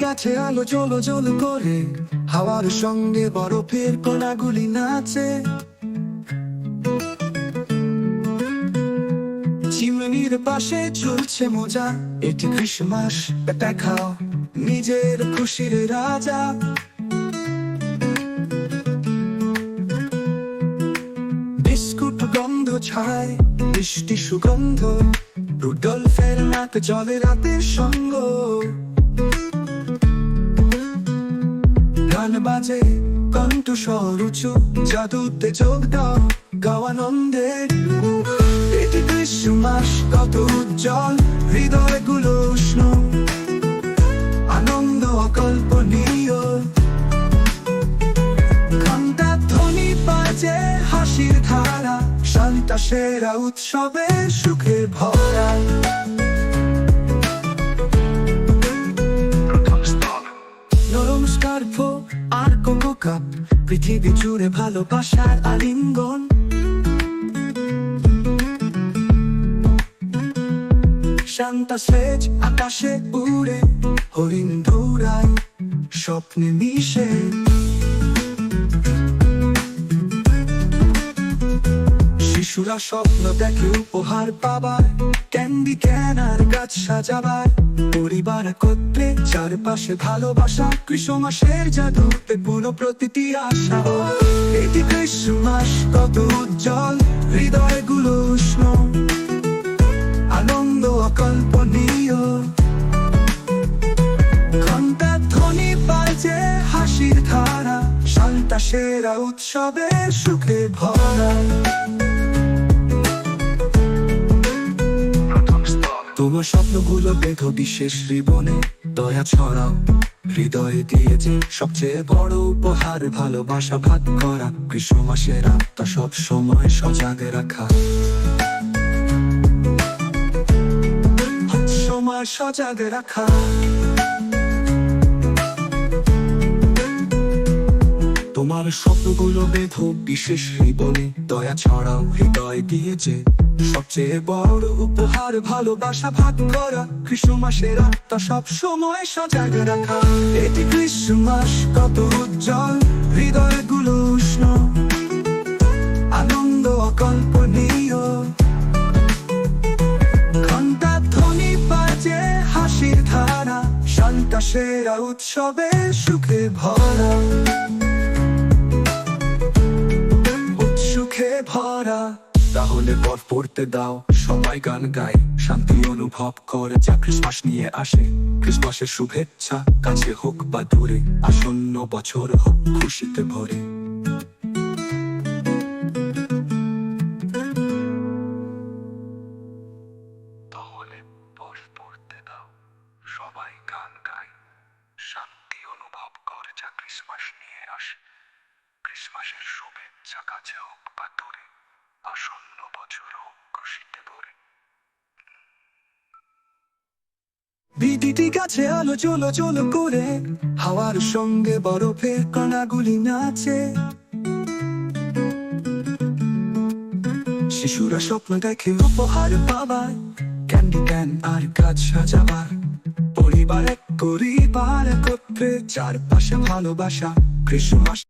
গাছে আলো জলো জল করে। হাওয়ার সঙ্গে বরফের কণাগুলি নাচে। চিমনির পাশে চলছে মজা। এটি ক্রিসমাস দেখাও নিজের খুশির রাজা। বিস্কুট গন্ধ ছায় বৃষ্টি সুগন্ধ। রুডলফের নাক জলে রাতের সঙ্গ। গান বাজে, কণ্ঠ স্বর উঁচু, জাদুতে যোগ দাও গাওয়ানন্দের এটি ক্রিসমাস কত উজ্জ্বল, হৃদয়গুলো উষ্ণ। আনন্দ অকল্পনীয়। ঘণ্টা ধ্বনি বাজে, হাসির ধারা, শান্তা সেরা উৎসবে সুখে ভরা। আর কাপ পৃথিবী জুড়ে ভালোবাসার আলিঙ্গন। শান্তা সেজ আকাশে উড়ে হরিণ দৌড়ায় স্বপ্নে মিশে। শিশুরা স্বপ্ন দেখে উপহার পাবার। ক্যান্ডি ক্যানার গাছ সাজাবার। পরিবার করতে চারপাশে ভালোবাসা। ক্রিসমাসের জাদুতে পুরো প্রতিটি আশা এটি ক্রিসমাস কত উজ্জ্বল, হৃদয়গুলো উষ্ণ। আনন্দ অকল্পনীয়। ঘণ্টা ধ্বনি বাজে হাসির ধারা। সন্তাসেরা উৎসবে সুখে ভরা। তোমার স্বপ্নগুলো দেখো বিশেষ জীবনে। দয়া ছড়াও, হৃদয়ে দিয়েছে সবচেয়ে বড় উপহার, ভালোবাসা ভাগ করা। আত্মা সব সময় সজাগ রাখা। সজাগ রাখা। তোমার স্বপ্নগুলো বেঁধো বিশেষ জীবনে। দয়া ছড়াও, হৃদয় দিয়েছে সবচেয়ে বড় উপহার ভালোবাসা, ভাগ করা। ক্রিসমাসের আত্মা সব সময় সজাগ রাখা। এটি ক্রিসমাস কত উজ্জ্বল, হৃদয়গুলো উষ্ণ। আনন্দ অকল্পনীয়। ঘণ্টা ধ্বনি বাজে, হাসির ধারা। শান্তা উৎসবে সুখে ভরা। ভরা। তাহলে পথ পড়তে দাও। সবাই গান গায়, শান্তি অনুভব করে, যা ক্রিসমাস নিয়ে আসে। ক্রিসমাসের শুভেচ্ছা, কাছে হোক বা দূরে, আসন্ন বছর হোক খুশিতে ভরে। তাহলে শুভেচ্ছা, কাছে হোক বা দূরে। আসন্ন বছর হোক খুশিতে ভরে। গাছে আলো চলো চলো করে। হাওয়ার সঙ্গে বরফের কণাগুলি নাচে। শিশুরা স্বপ্ন দেখে উপহার পাবার ক্যান্ডি ক্যান আর গাছ সাজাবার। পরিবার এক পরিবার একত্রে, চারপাশে ভালোবাসা, ক্রিসমাস